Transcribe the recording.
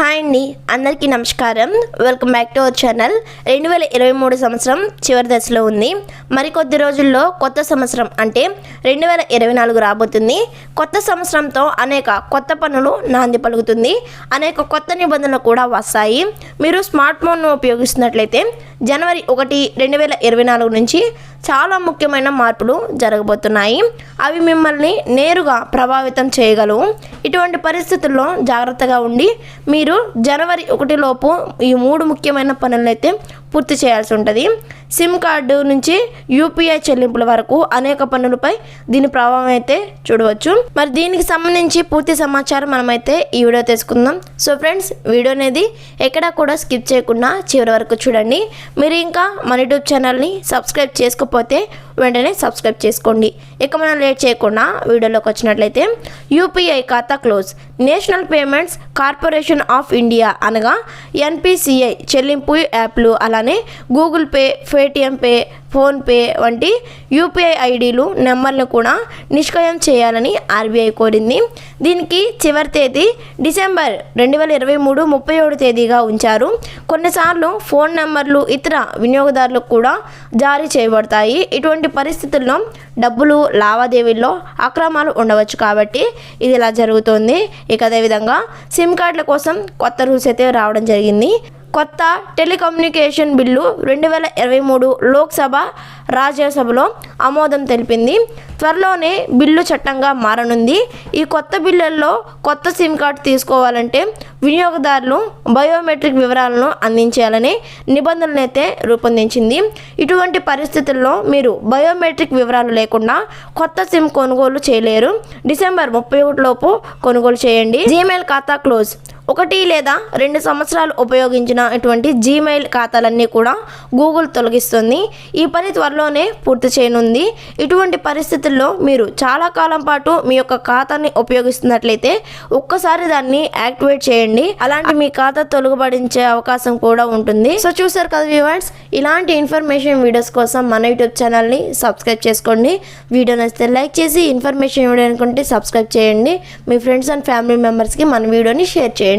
Hi అండి అందరికీ నమస్కారం. Welcome back to our channel. రెండు వేల ఇరవై మూడు సంవత్సరం చివరి దశలో ఉంది. మరికొద్ది రోజుల్లో కొత్త సంవత్సరం అంటే రెండు వేల ఇరవై నాలుగు రాబోతుంది. కొత్త సంవత్సరంతో అనేక కొత్త పనులు నాంది పలుకుతుంది. అనేక కొత్త నిబంధనలు కూడా వస్తాయి. మీరు స్మార్ట్ ఫోన్ను ఉపయోగిస్తున్నట్లయితే జనవరి ఒకటి రెండు వేల ఇరవై నాలుగు నుంచి చాలా ముఖ్యమైన మార్పులు జరగబోతున్నాయి. అవి మిమ్మల్ని నేరుగా ప్రభావితం చేయగలవు. ఇటువంటి పరిస్థితుల్లో జాగ్రత్తగా ఉండి మీరు జనవరి ఒకటిలోపు ఈ మూడు ముఖ్యమైన పనులైతే పూర్తి చేయాల్సి ఉంటుంది. సిమ్ కార్డు నుంచి యూపీఐ చెల్లింపుల వరకు అనేక పనులపై దీని ప్రభావం అయితే చూడవచ్చు. మరి దీనికి సంబంధించి పూర్తి సమాచారం మనమైతే ఈ వీడియో తెలుసుకుందాం. సో ఫ్రెండ్స్ వీడియో అనేది ఎక్కడా కూడా స్కిప్ చేయకుండా చివరి వరకు చూడండి. మీరు ఇంకా మన యూట్యూబ్ ఛానల్ని సబ్స్క్రైబ్ చేసుకోకపోతే వెంటనే సబ్స్క్రైబ్ చేసుకోండి. ఇక మనం లేట్ చేయకుండా వీడియోలోకి వచ్చినట్లయితే యూపీఐ ఖాతా close. National payments corporation of India అనగా ఎన్పిసిఐ చెల్లింపు యాప్లు అలానే Google Pay Paytm Pay PhonePe వంటి యూపీఐ ఐడీలు నెంబర్లు కూడా నిష్క్రయం చేయాలని ఆర్బీఐ కోరింది. దీనికి చివరి తేదీ డిసెంబర్ రెండు వేల ఇరవై మూడు ముప్పై ఏడు తేదీగా ఉంచారు. కొన్నిసార్లు ఫోన్ నెంబర్లు ఇతర వినియోగదారులకు కూడా జారీ చేయబడతాయి. ఇటువంటి పరిస్థితుల్లో డబ్బులు లావాదేవీల్లో అక్రమాలు ఉండవచ్చు కాబట్టి ఇది ఇలా జరుగుతుంది. ఇక అదేవిధంగా సిమ్ కార్డుల కోసం కొత్త రూల్స్ అయితే రావడం జరిగింది. కొత్త టెలికమ్యూనికేషన్ బిల్లు రెండు వేల ఇరవై మూడు లోక్సభ రాజ్యసభలో ఆమోదం తెలిపింది. త్వరలోనే బిల్లు చట్టంగా మారనుంది. ఈ కొత్త బిల్లుల్లో కొత్త సిమ్ కార్డు తీసుకోవాలంటే వినియోగదారులు బయోమెట్రిక్ వివరాలను అందించాలని నిబంధనలైతే రూపొందించింది. ఇటువంటి పరిస్థితుల్లో మీరు బయోమెట్రిక్ వివరాలు లేకుండా కొత్త సిమ్ కొనుగోలు చేయలేరు. డిసెంబర్ ముప్పై ఒకటిలోపు కొనుగోలు చేయండి. జీమెయిల్ ఖాతా క్లోజ్. ఒకటి లేదా రెండు సంవత్సరాలు ఉపయోగించిన ఇటువంటి జీమెయిల్ ఖాతాలన్నీ కూడా గూగుల్ తొలగిస్తుంది. ఈ పని త్వరలోనే పూర్తి చేయనుంది. ఇటువంటి పరిస్థితుల్లో మీరు చాలా కాలం పాటు మీ యొక్క ఖాతాని ఉపయోగిస్తున్నట్లయితే ఒక్కసారి దాన్ని యాక్టివేట్ చేయండి. అలాంటి మీ ఖాతా తొలగబడించే అవకాశం కూడా ఉంటుంది. సో చూసారు కదా వ్యూవర్స్ ఇలాంటి ఇన్ఫర్మేషన్ వీడియోస్ కోసం మన యూట్యూబ్ ఛానల్ని సబ్స్క్రైబ్ చేసుకోండి. వీడియో నచ్చితే లైక్ చేసి ఇన్ఫర్మేషన్ ఇవ్వడానికి అనుకుంటే సబ్స్క్రైబ్ చేయండి. మీ ఫ్రెండ్స్ అండ్ ఫ్యామిలీ మెంబర్స్కి మన వీడియోని షేర్ చేయండి.